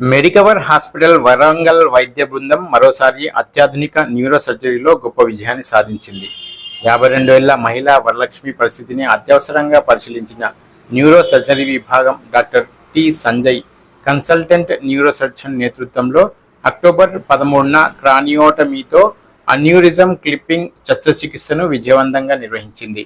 Medicover hospital Warangal వైద్య బృందం మరోసారి అత్యాధునిక న్యూరో సర్జరీలో గొప్ప విజయాన్ని సాధించింది. యాభై రెండు ఏళ్ళ మహిళా వరలక్ష్మి పరిస్థితిని అత్యవసరంగా పరిశీలించిన న్యూరో సర్జరీ విభాగం doctor T Sanjay consultant neuro surgeon నేతృత్వంలో అక్టోబర్ పదమూడున క్రానియోటమీతో అన్యూరిజం క్లిప్పింగ్ శస్త్రచికిత్సను విజయవంతంగా నిర్వహించింది.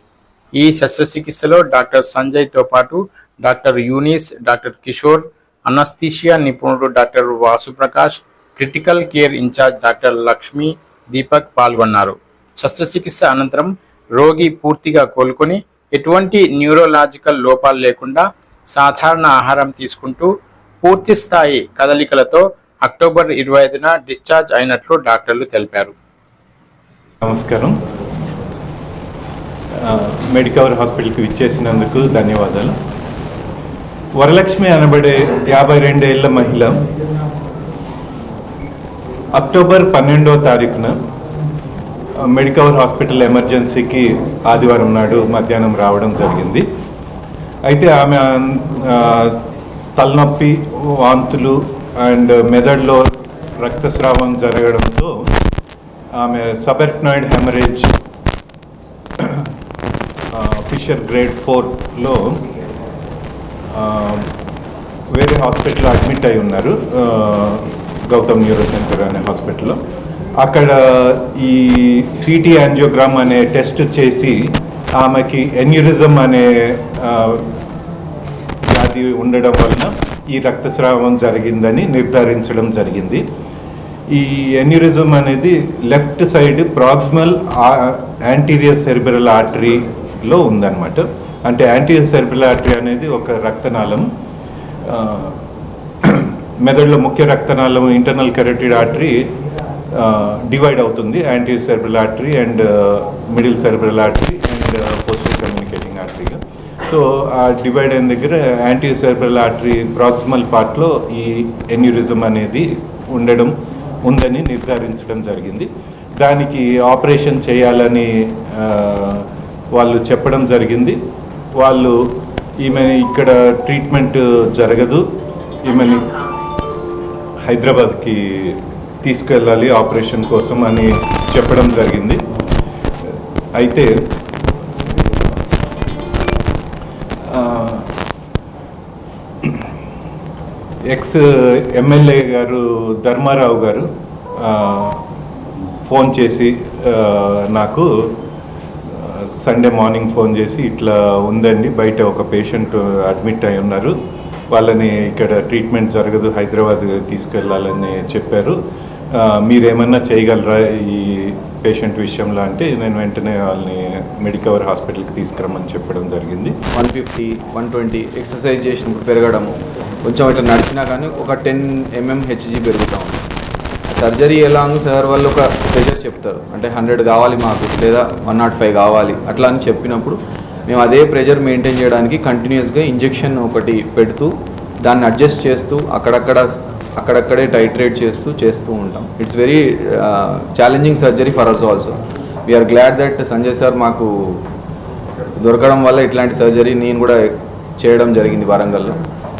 ఈ శస్త్రచికిత్సలో డాక్టర్ సంజయ్తో పాటు doctor Younis doctor Kishore anaesthesia నిపుణుడు doctor Vasuprakash critical care in charge doctor Lakshmi Deepak పాల్గొన్నారు శస్త్రచికిత్స అనంతరం రోగి పూర్తిగా కోలుకొని ఎటువంటి న్యూరోలాజికల్ లోపాలు లేకుండా సాధారణ ఆహారం తీసుకుంటూ పూర్తి స్థాయి కదలికలతో అక్టోబర్ ఇరవై ఐదున డిశ్చార్జ్ అయినట్లు డాక్టర్లు తెలిపారు నమస్కారం మెడికవర్ హాస్పిటల్కి విచ్చేసినందుకు ధన్యవాదాలు వరలక్ష్మి అనబడే యాభై రెండేళ్ళ మహిళ అక్టోబర్ పన్నెండవ తారీఖున మెడికవర్ హాస్పిటల్ ఎమర్జెన్సీకి ఆదివారం నాడు మధ్యాహ్నం రావడం జరిగింది. అయితే ఆమె తలనొప్పి వాంతులు అండ్ మెదడులో రక్తస్రావం జరగడంతో ఆమె సబెర్ట్నాయిడ్ హెమరేజ్ ఫిషర్ గ్రేడ్ ఫోర్లో వేరే హాస్పిటల్లో అడ్మిట్ అయి ఉన్నారు. గౌతమ్ న్యూరో సెంటర్ అనే హాస్పిటల్లో. అక్కడ ఈ సిటీ యాంజియోగ్రామ్ అనే టెస్ట్ చేసి ఆమెకి ఎన్యూరిజం అనే వ్యాధి ఉండడం వలన ఈ రక్తస్రావం జరిగిందని నిర్ధారించడం జరిగింది. ఈ ఎన్యూరిజం అనేది left side proximal anterior cerebral ఆర్టరీలో ఉందన్నమాట. అంటే యాంటీరియర్ ఆర్టరీ అనేది ఒక రక్తనాళం. మెదడులో ముఖ్య రక్తనాళం ఇంటర్నల్ కెరటిడ్ ఆర్టరీ డివైడ్ అవుతుంది anterior artery and middle cerebral artery and posterior communicating ఆర్టరీగా so ఆ డివైడ్ అయిన దగ్గర యాంటీ సెర్బ్రల్ ఆర్టరీ ప్రాక్సిమల్ పార్ట్లో ఈ ఎన్యూరిజం అనేది ఉండడం ఉందని నిర్ధారించడం జరిగింది. దానికి ఆపరేషన్ చేయాలని వాళ్ళు చెప్పడం జరిగింది. వాళ్ళు ఈమె ఇక్కడ ట్రీట్మెంట్ జరగదు. ఈమెని హైదరాబాద్కి తీసుకెళ్ళాలి ఆపరేషన్ కోసం అని చెప్పడం జరిగింది. అయితే ఎక్స్ ఎమ్మెల్యే గారు ధర్మారావు గారు ఫోన్ చేసి నాకు సండే మార్నింగ్ ఫోన్ చేసి ఇట్లా ఉందండి. బయట ఒక పేషెంట్ అడ్మిట్ అయి ఉన్నారు. వాళ్ళని ఇక్కడ ట్రీట్మెంట్ జరగదు హైదరాబాద్ తీసుకెళ్ళాలని చెప్పారు. మీరేమన్నా చేయగలరా ఈ పేషెంట్ విషయంలో అంటే నేను వెంటనే వాళ్ళని మెడికవర్ హాస్పిటల్కి తీసుకురమ్మని చెప్పడం జరిగింది. One fifty one twenty exercise చేసినప్పుడు పెరగడము. కొంచెం ఇట్లా నడిచినా కానీ ఒక ten M M H G పెరుగుతాము surgery ఎలా ఉంది సార్ వాళ్ళు ఒక ప్రెషర్ చెప్తారు. అంటే హండ్రెడ్ కావాలి మాకు లేదా వన్ నాట్ ఫైవ్ కావాలి అట్లా అని చెప్పినప్పుడు మేము అదే ప్రెషర్ మెయింటైన్ చేయడానికి కంటిన్యూస్గా ఇంజెక్షన్ ఒకటి పెడుతూ దాన్ని అడ్జస్ట్ చేస్తూ అక్కడక్కడ అక్కడక్కడే టైట్రేట్ చేస్తూ చేస్తూ ఉంటాం. It's very challenging surgery for us also we are glad that Sanjay sir మాకు దొరకడం వల్ల ఇట్లాంటి సర్జరీ నేను కూడా చేయడం జరిగింది వరంగల్లో.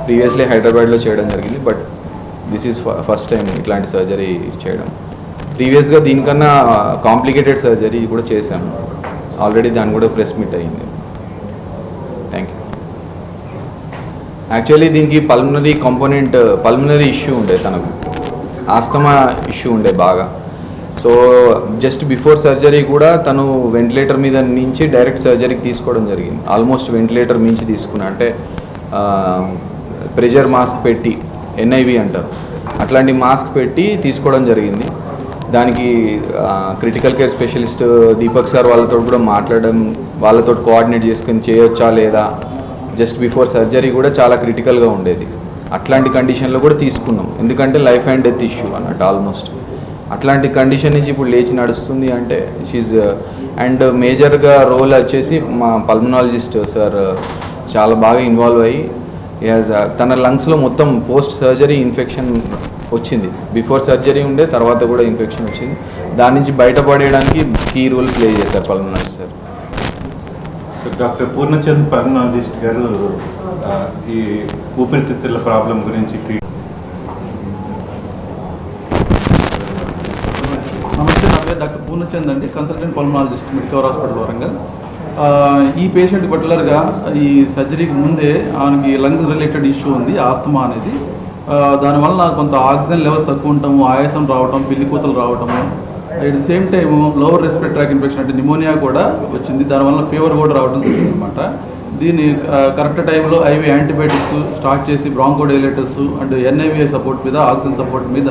ప్రీవియస్లీ హైదరాబాద్లో చేయడం జరిగింది but this is first time ఇట్లాంటి సర్జరీ చేయడం. ప్రీవియస్గా దీనికన్నా కాంప్లికేటెడ్ సర్జరీ కూడా చేశాను ఆల్రెడీ దాని కూడా ప్రెస్ మీట్ అయింది. థ్యాంక్ యూ యాక్చువల్లీ దీనికి పల్మనరీ కాంపోనెంట్ పల్మనరీ ఇష్యూ ఉండే తనకు. ఆస్తమా ఇష్యూ ఉండే బాగా. సో జస్ట్ బిఫోర్ సర్జరీ కూడా తను వెంటిలేటర్ మీద నుంచి డైరెక్ట్ సర్జరీకి తీసుకోవడం జరిగింది. ఆల్మోస్ట్ వెంటిలేటర్ మించి తీసుకున్నా. అంటే ప్రెషర్ మాస్క్ పెట్టి ఎన్ఐవి అంటారు. అట్లాంటి మాస్క్ పెట్టి తీసుకోవడం జరిగింది. దానికి critical care specialist Deepak sir వాళ్ళతో కూడా మాట్లాడడం వాళ్ళతో కోఆర్డినేట్ చేసుకొని చేయొచ్చా లేదా జస్ట్ బిఫోర్ సర్జరీ కూడా చాలా క్రిటికల్గా ఉండేది. అట్లాంటి కండిషన్లో కూడా తీసుకున్నాం. ఎందుకంటే లైఫ్ అండ్ డెత్ ఇష్యూ అన్నట్టు ఆల్మోస్ట్ అట్లాంటి కండిషన్ నుంచి ఇప్పుడు లేచి నడుస్తుంది అంటే షీజ్ అండ్ మేజర్గా రోల్ వచ్చేసి మా పల్మనాలజిస్ట్ సార్ చాలా బాగా ఇన్వాల్వ్ అయ్యి Uh, తన లంగ్స్లో మొత్తం పోస్ట్ సర్జరీ ఇన్ఫెక్షన్ వచ్చింది. బిఫోర్ సర్జరీ ఉండే తర్వాత కూడా ఇన్ఫెక్షన్ వచ్చింది. దాని నుంచి బయటపడేయడానికి కీ రోల్ ప్లే చేశారు pulmonology sir. Doctor Purnachand pulmonologist garu ఈ ఊపిరితిత్తుల ప్రాబ్లం గురించి నమస్తే నా పేరు డాక్టర్ పూర్ణచంద్ అండి. Consultant pulmonologist Medicover hospital Warangal. ఈ పేషెంట్ పర్టికులర్గా ఈ సర్జరీకి ముందే ఆమెకి లంగ్ రిలేటెడ్ ఇష్యూ ఉంది ఆస్తమా అనేది. దానివల్ల కొంత ఆక్సిజన్ లెవెల్స్ తక్కువ ఉండటము ఆయాసం రావటం పిల్లికూతలు రావటము at the same time lower respiratory tract infection అంటే నిమోనియా కూడా వచ్చింది. దానివల్ల ఫీవర్ కూడా రావడం జరిగింది అనమాట దీన్ని కరెక్ట్ టైంలో ఐవి యాంటీబయాటిక్స్ స్టార్ట్ చేసి బ్రాంకోడైలేటర్స్ అండ్ ఎన్ఐవిఐ సపోర్ట్ మీద ఆక్సిజన్ సపోర్ట్ మీద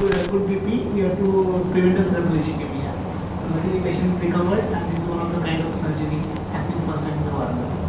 could, uh, could be P, we have to prevent a cerebral ischemia. So luckily patient recovered and this is one of the kind of surgery happening first time in the world.